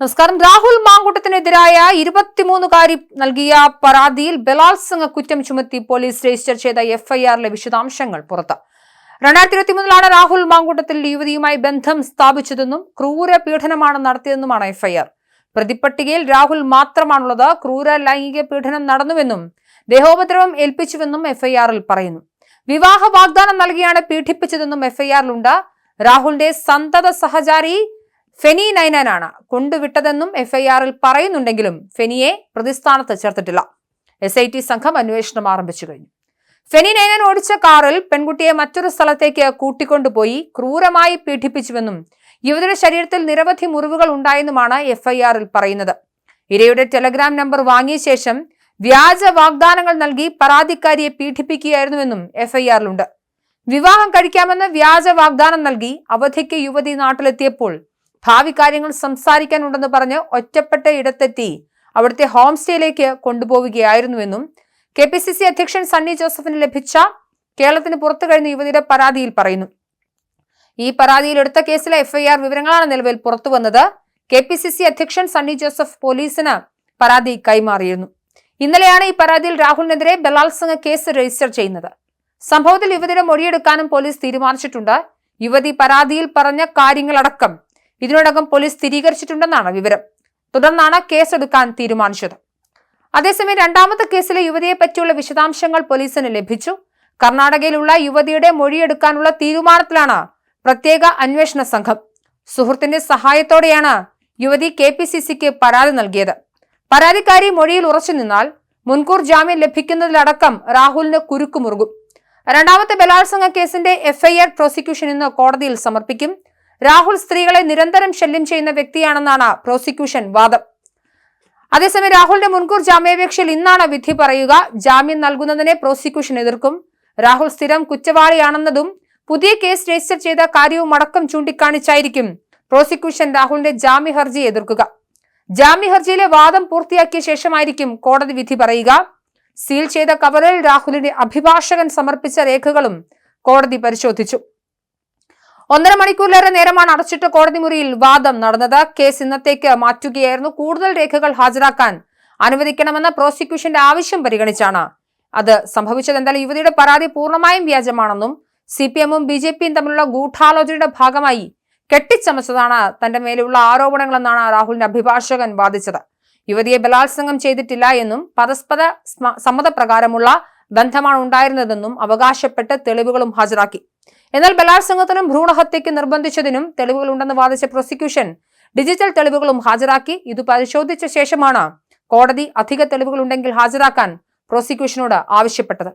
നമസ്കാരം. രാഹുൽ മാങ്കൂട്ടത്തിനെതിരായ ഇരുപത്തിമൂന്നുകാരി നൽകിയ പരാതിയിൽ ബലാത്സംഗ കുറ്റം ചുമത്തി പോലീസ് രജിസ്റ്റർ ചെയ്ത എഫ്ഐആറിലെ വിശദാംശങ്ങൾ പുറത്ത്. രണ്ടായിരത്തി ഇരുപത്തിമൂന്നിലാണ് രാഹുൽ മാങ്കൂട്ടത്തിൽ യുവതിയുമായി ബന്ധം സ്ഥാപിച്ചതെന്നും ക്രൂര പീഡനമാണ് നടത്തിയതെന്നുമാണ് എഫ്ഐആർ. പ്രതിപ്പട്ടികയിൽ രാഹുൽ മാത്രമാണുള്ളത് ക്രൂര ലൈംഗിക പീഡനം നടന്നുവെന്നും ദേഹോപദ്രവം ഏൽപ്പിച്ചുവെന്നും എഫ്ഐആറിൽ പറയുന്നു. വിവാഹ വാഗ്ദാനം നൽകിയാണ് പീഡിപ്പിച്ചതെന്നും എഫ്ഐആറിലുണ്ട്. രാഹുലിന്റെ സന്തത സഹചാരി ഫെനി നൈനാനാണ് കൊണ്ടുവിട്ടതെന്നും എഫ്ഐആറിൽ പറയുന്നുണ്ടെങ്കിലും ഫെനിയെ പ്രതിസ്ഥാനത്ത് ചേർത്തിട്ടില്ല. എസ് ഐ ടി സംഘം അന്വേഷണം ആരംഭിച്ചു കഴിഞ്ഞു. ഫെനി നൈനാൻ ഓടിച്ച കാറിൽ പെൺകുട്ടിയെ മറ്റൊരു സ്ഥലത്തേക്ക് കൂട്ടിക്കൊണ്ടുപോയി ക്രൂരമായി പീഡിപ്പിച്ചുവെന്നും യുവതിയുടെ ശരീരത്തിൽ നിരവധി മുറിവുകൾ ഉണ്ടായെന്നുമാണ് എഫ്ഐആറിൽ പറയുന്നത്. ഇരയുടെ ടെലഗ്രാം നമ്പർ വാങ്ങിയ ശേഷം വ്യാജ വാഗ്ദാനങ്ങൾ നൽകി പരാതിക്കാരിയെ പീഡിപ്പിക്കുകയായിരുന്നുവെന്നും എഫ്ഐആറിലുണ്ട്. വിവാഹം കഴിക്കാമെന്ന് വ്യാജ വാഗ്ദാനം നൽകി അവധിക്ക് യുവതി നാട്ടിലെത്തിയപ്പോൾ ഭാവി കാര്യങ്ങൾ സംസാരിക്കാനുണ്ടെന്ന് പറഞ്ഞ് ഒറ്റപ്പെട്ട ഇടത്തെത്തി അവിടുത്തെ ഹോം സ്റ്റേയിലേക്ക് കൊണ്ടുപോവുകയായിരുന്നുവെന്നും കെ പി സി സി അധ്യക്ഷൻ സണ്ണി ജോസഫിന് ലഭിച്ച കേരളത്തിന് പുറത്തു കഴിഞ്ഞ യുവതിയുടെ പരാതിയിൽ പറയുന്നു. ഈ പരാതിയിൽ എടുത്ത കേസിലെ എഫ്ഐആർ വിവരങ്ങളാണ് നിലവിൽ പുറത്തു വന്നത്. കെ പി സി സി അധ്യക്ഷൻ സണ്ണി ജോസഫ് പോലീസിന് പരാതി കൈമാറിയിരുന്നു. ഇന്നലെയാണ് ഈ പരാതിയിൽ രാഹുലിനെതിരെ ബലാത്സംഗ കേസ് രജിസ്റ്റർ ചെയ്യുന്നത്. സംഭവത്തിൽ യുവതിയുടെ മൊഴിയെടുക്കാനും പോലീസ് തീരുമാനിച്ചിട്ടുണ്ട്. യുവതി പരാതിയിൽ പറഞ്ഞ കാര്യങ്ങളടക്കം ഇതിനോടകം പോലീസ് സ്ഥിരീകരിച്ചിട്ടുണ്ടെന്നാണ് വിവരം. തുടർന്നാണ് കേസെടുക്കാൻ തീരുമാനിച്ചത്. അതേസമയം രണ്ടാമത്തെ കേസിലെ യുവതിയെ പറ്റിയുള്ള വിശദാംശങ്ങൾ പോലീസിന് ലഭിച്ചു. കർണാടകയിലുള്ള യുവതിയുടെ മൊഴിയെടുക്കാനുള്ള തീരുമാനത്തിലാണ് പ്രത്യേക അന്വേഷണ സംഘം. സുഹൃത്തിന്റെ സഹായത്തോടെയാണ് യുവതി കെ പി സി സിക്ക് പരാതി നൽകിയത്. പരാതിക്കാരി മൊഴിയിൽ ഉറച്ചു നിന്നാൽ മുൻകൂർ ജാമ്യം ലഭിക്കുന്നതിലടക്കം രാഹുലിന് കുരുക്കുമുറുകും. രണ്ടാമത്തെ ബലാത്സംഗ കേസിന്റെ എഫ്ഐആർ പ്രോസിക്യൂഷൻ ഇന്ന് കോടതിയിൽ സമർപ്പിക്കും. രാഹുൽ സ്ത്രീകളെ നിരന്തരം ശല്യം ചെയ്യുന്ന വ്യക്തിയാണെന്നാണ് പ്രോസിക്യൂഷൻ വാദം. അതേസമയം രാഹുലിന്റെ മുൻകൂർ ജാമ്യാപേക്ഷയിൽ ഇന്നാണ് വിധി പറയുക. ജാമ്യം നൽകുന്നതിനെ പ്രോസിക്യൂഷൻ എതിർക്കും. രാഹുൽ സ്ഥിരം കുറ്റവാളിയാണെന്നതും പുതിയ കേസ് രജിസ്റ്റർ ചെയ്ത കാര്യവും അടക്കം ചൂണ്ടിക്കാണിച്ചായിരിക്കും പ്രോസിക്യൂഷൻ രാഹുലിന്റെ ജാമ്യ ഹർജി എതിർക്കുക. ജാമ്യ ഹർജിയിലെ വാദം പൂർത്തിയാക്കിയ ശേഷമായിരിക്കും കോടതി വിധി പറയുക. സീൽ ചെയ്ത കവറിൽ രാഹുലിന്റെ അഭിഭാഷകൻ സമർപ്പിച്ച രേഖകളും കോടതി പരിശോധിച്ചു. ഒന്നര മണിക്കൂറിലേറെ നേരമാണ് അടച്ചിട്ട കോടതി മുറിയിൽ വാദം നടന്നത്. കേസ് ഇന്നത്തേക്ക് മാറ്റുകയായിരുന്നു. കൂടുതൽ രേഖകൾ ഹാജരാക്കാൻ അനുവദിക്കണമെന്ന പ്രോസിക്യൂഷന്റെ ആവശ്യം പരിഗണിച്ചാണ് അത് സംഭവിച്ചത്. എന്തായാലും യുവതിയുടെ പരാതി പൂർണമായും വ്യാജമാണെന്നും സി പി എമ്മും ബി ജെ പിയും തമ്മിലുള്ള ഗൂഢാലോചനയുടെ ഭാഗമായി കെട്ടിച്ചമച്ചതാണ് തന്റെ മേലുള്ള ആരോപണങ്ങളെന്നാണ് രാഹുലിന്റെ അഭിഭാഷകൻ വാദിച്ചത്. യുവതിയെ ബലാത്സംഗം ചെയ്തിട്ടില്ല എന്നും പരസ്പര സമ്മതപ്രകാരമുള്ള ബന്ധമാണ് ഉണ്ടായിരുന്നതെന്നും അവകാശപ്പെട്ട് തെളിവുകളും ഹാജരാക്കി. എന്നാൽ ബലാത്സംഗത്തിനും ഭ്രൂണഹത്യയ്ക്ക് നിർബന്ധിച്ചതിനും തെളിവുകളുണ്ടെന്ന് വാദിച്ച പ്രോസിക്യൂഷൻ ഡിജിറ്റൽ തെളിവുകളും ഹാജരാക്കി ഇത് പരിശോധിച്ച ശേഷമാണ് കോടതി അധിക തെളിവുകളുണ്ടെങ്കിൽ ഹാജരാക്കാൻ പ്രോസിക്യൂഷനോട് ആവശ്യപ്പെട്ടത്.